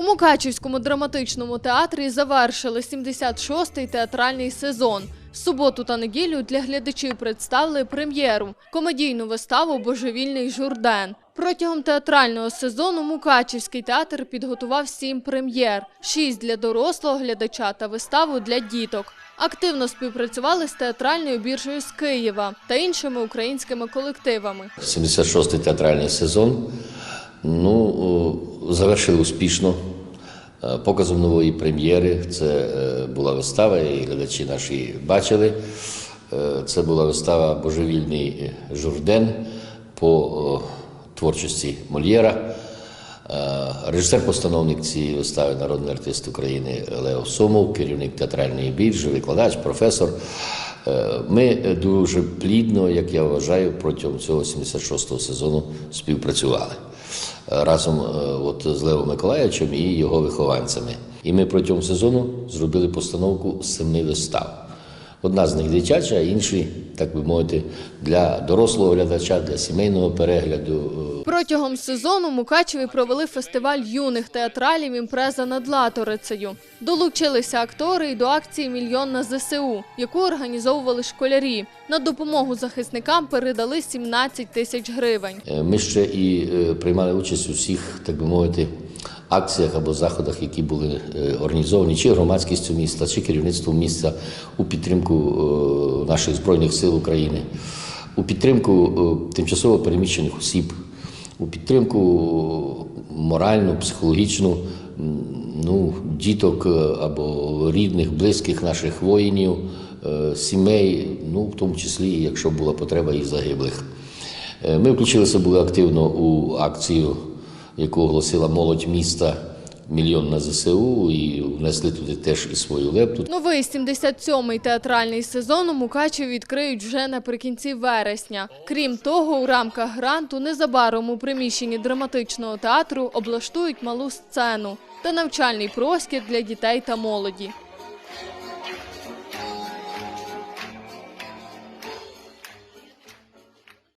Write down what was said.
У Мукачівському драматичному театрі завершили 76-й театральний сезон. В суботу та неділю для глядачів представили прем'єру комедійну виставу Божевільний журден. Протягом театрального сезону Мукачівський театр підготував сім прем'єр: шість для дорослого глядача та виставу для діток. Активно співпрацювали з театральною біржею з Києва та іншими українськими колективами. 76-й театральний сезон. Ну, завершили успішно показом нової прем'єри. Це е, була вистава, і глядачі наші бачили. Е, Це була вистава Божевільний журден по творчості Мольєра. Е, Режисер-постановник цієї вистави, народний артист України Лео Сомов, керівник театральної біржі, викладач, професор. Е, Ми дуже плідно, як я вважаю, протягом цього 76-го сезону співпрацювали Е, разом е, от, з Левом Миколаєвичем і його вихованцями. І ми протягом сезону зробили постановку семи вистав. Одна з них дитяча, а інші, так би мовити, для дорослого глядача, для сімейного перегляду. Протягом сезону Мукачеві провели фестиваль юних театралів імпреза над Латорицею. Долучилися актори й до акції Мільйон на ЗСУ, яку організовували школярі. На допомогу захисникам передали 17 тисяч гривень. Е, Ми ще і е, приймали участь у всіх, так би мовити, акціях або заходах, які були е, організовані чи громадськістю міста, чи керівництвом міста у підтримку е, наших збройних сил України, у підтримку е, тимчасово переміщених осіб, у підтримку моральну, психологічну ну, діток або рідних, близьких наших воїнів, сімей, ну в тому числі, якщо була потреба, і загиблих. Ми включилися були активно у акцію, яку оголосила молодь міста Мільйон на ЗСУ, і внесли туди теж і свою лепту. Новий 77-й театральний сезон у Мукачеві відкриють вже наприкінці вересня. Крім того, у рамках гранту незабаром у приміщенні драматичного театру облаштують малу сцену та навчальний простір для дітей та молоді.